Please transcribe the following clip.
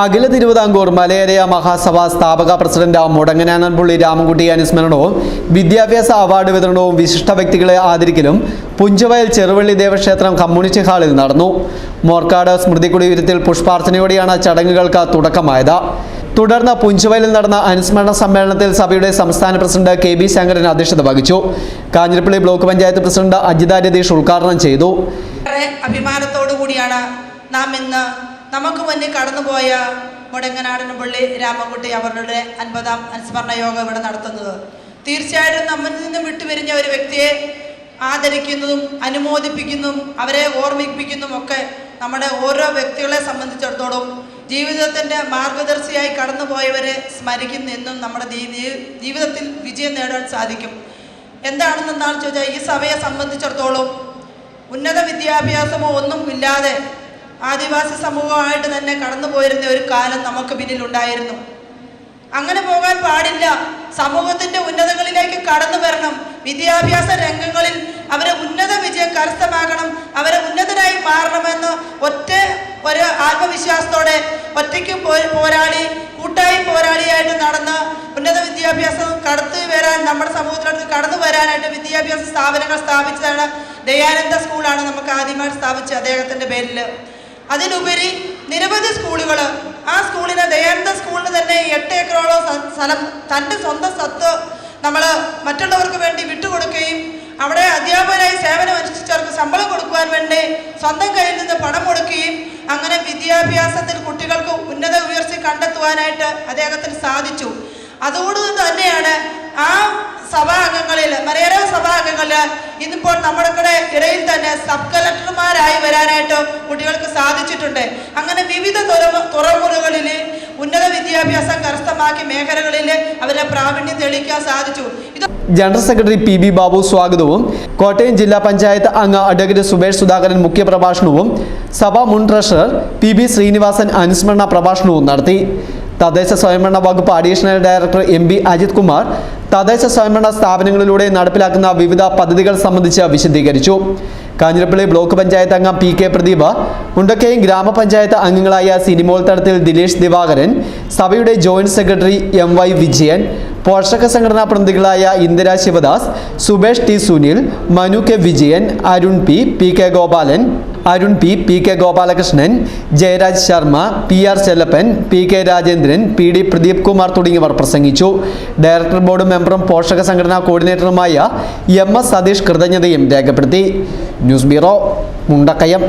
അഖില തിരുവിതാംകൂർ മലയരയ മഹാസഭ സ്ഥാപക പ്രസിഡന്റ് മുടങ്ങനാനൻപുള്ളി രാമൻകുട്ടി അനുസ്മരണവും വിദ്യാഭ്യാസ അവാർഡ് വിതരണവും വിശിഷ്ട വ്യക്തികളെ ആദരിക്കലും പുഞ്ചവയൽ ചെറുവള്ളി ദേവക്ഷേത്രം കമ്മ്യൂണിറ്റി ഹാളിൽ നടന്നു. മോർക്കാട് സ്മൃതി കുടിയിരുത്തിൽ പുഷ്പാർച്ചനയോടെയാണ് ചടങ്ങുകൾക്ക് തുടക്കമായത്. തുടർന്ന് പുഞ്ചവയലിൽ നടന്ന അനുസ്മരണ സമ്മേളനത്തിൽ സഭയുടെ സംസ്ഥാന പ്രസിഡന്റ് കെ ബി ശങ്കരൻ അധ്യക്ഷത വഹിച്ചു. കാഞ്ഞിരപ്പള്ളി ബ്ലോക്ക് പഞ്ചായത്ത് പ്രസിഡന്റ് അജിത രതീഷ് ഉദ്ഘാടനം ചെയ്തു. കൂടിയാണ് നാം നമുക്ക് മുന്നിൽ കടന്നുപോയ മുടങ്ങനാടൻ പള്ളി രാമൻകുട്ടി അവരുടെ അൻപതാം അനുസ്മരണ യോഗം ഇവിടെ നടത്തുന്നത്. തീർച്ചയായിട്ടും നമ്മിൽ നിന്ന് വിട്ടുപിരിഞ്ഞ ഒരു വ്യക്തിയെ ആദരിക്കുന്നതും അനുമോദിപ്പിക്കുന്നതും അവരെ ഓർമ്മിപ്പിക്കുന്നതും ഒക്കെ നമ്മുടെ ഓരോ വ്യക്തികളെ സംബന്ധിച്ചിടത്തോളം ജീവിതത്തിന്റെ മാർഗദർശിയായി കടന്നുപോയവരെ സ്മരിക്കുന്ന എന്നും നമ്മുടെ ജീവിതത്തിൽ വിജയം നേടാൻ സാധിക്കും. എന്താണെന്നാണ് ചോദിച്ചാൽ ഈ സഭയെ സംബന്ധിച്ചിടത്തോളം ഉന്നത വിദ്യാഭ്യാസമോ ഒന്നും ഇല്ലാതെ ആദിവാസി സമൂഹമായിട്ട് തന്നെ കടന്നു പോയിരുന്ന ഒരു കാലം നമുക്ക് പിന്നിലുണ്ടായിരുന്നു. അങ്ങനെ പോകാൻ പാടില്ല. സമൂഹത്തിന്റെ ഉന്നതങ്ങളിലേക്ക് കടന്നു വരണം. വിദ്യാഭ്യാസ രംഗങ്ങളിൽ അവരെ ഉന്നത വിജയം കരസ്ഥമാക്കണം. അവരെ ഉന്നതരായി മാറണമെന്ന് ഒറ്റ ഒരു ആത്മവിശ്വാസത്തോടെ ഒറ്റയ്ക്ക് പോരാളി കൂട്ടായി പോരാളിയായിട്ട് നടന്ന് ഉന്നത വിദ്യാഭ്യാസം കടത്തി വരാൻ നമ്മുടെ സമൂഹത്തിലേക്ക് കടന്നു വരാനായിട്ട് വിദ്യാഭ്യാസ സ്ഥാപനങ്ങൾ സ്ഥാപിച്ചതാണ് ദയാനന്ദ സ്കൂളാണ് നമുക്ക് ആദ്യമായി സ്ഥാപിച്ചത് അദ്ദേഹത്തിന്റെ പേരിൽ അതിലുപരി നിരവധി സ്കൂളുകൾ ആ സ്കൂളിന് ദയാനന്ദ സ്കൂളിന് തന്നെ എട്ട് ഏക്കറോളം സ്ഥലം തന്റെ സ്വന്തം സ്വത്ത് നമ്മൾ മറ്റുള്ളവർക്ക് വേണ്ടി വിട്ടുകൊടുക്കുകയും അവിടെ അധ്യാപകരായി സേവനം അനുഷ്ഠിച്ചവർക്ക് ശമ്പളം കൊടുക്കുവാൻ വേണ്ടി സ്വന്തം കയ്യിൽ നിന്ന് പണം കൊടുക്കുകയും അങ്ങനെ വിദ്യാഭ്യാസത്തിൽ കുട്ടികൾക്ക് ഉന്നത ഉയർച്ച കണ്ടെത്തുവാനായിട്ട് അദ്ദേഹത്തിന് സാധിച്ചു. അതുകൊണ്ട് തന്നെയാണ് ആ സഭാംഗങ്ങളിൽ മലയാള സഭാംഗങ്ങളിൽ ഇന്നിപ്പോൾ നമ്മുടെ ഇടയിൽ തന്നെ സബ് കളക്ടർമാരായി വരാനായിട്ട് കുട്ടികൾക്ക് സാധിച്ചിട്ടുണ്ട്. അങ്ങനെ വിവിധ തുറമു- തുറമുറകളിൽ ഉന്നത വിദ്യാഭ്യാസം കരസ്ഥമാക്കി മേഖലകളിൽ അവരെ പ്രാവീണ്യം തെളിയിക്കാൻ സാധിച്ചു. General secretary P B Babu സ്വാഗതവും കോട്ടയം ജില്ലാ പഞ്ചായത്ത് അംഗ അഡ്വക്കേറ്റ് സുബേഷ് സുധാകരൻ മുഖ്യപ്രഭാഷണവും സഭാ മുൻ ട്രഷറർ പി ബി ശ്രീനിവാസൻ അനുസ്മരണ പ്രഭാഷണവും നടത്തി. തദ്ദേശ സ്വയംഭരണ വകുപ്പ് additional director M B Ajith Kumar തദ്ദേശ സ്വയംഭരണ സ്ഥാപനങ്ങളിലൂടെ നടപ്പിലാക്കുന്ന വിവിധ പദ്ധതികൾ സംബന്ധിച്ച് വിശദീകരിച്ചു. കാഞ്ഞിരപ്പള്ളി ബ്ലോക്ക് പഞ്ചായത്ത് അംഗം പി കെ പ്രദീപ് മുണ്ടക്കയം ഗ്രാമപഞ്ചായത്ത് അംഗങ്ങളായ സിനിമോൾ തടത്തിൽ ദിലേഷ് ദിവാകരൻ സഭയുടെ joint secretary M Y Vijayan പോഷക സംഘടനാ പ്രതിനിധികളായ Indira Sivadas Subesh T Sunil Manu K Vijayan Arun P P K Gopalan Arun P P K Gopalakrishnan Jayaraj Sharma P R Chellappan P K Rajendran P D Pradeep Kumar തുടങ്ങിയവർ പ്രസംഗിച്ചു. Director board മെമ്പറും പോഷക സംഘടനാ കോർഡിനേറ്ററുമായ M S Satheesh കൃതജ്ഞതയും രേഖപ്പെടുത്തി. News bureau Mundakayam.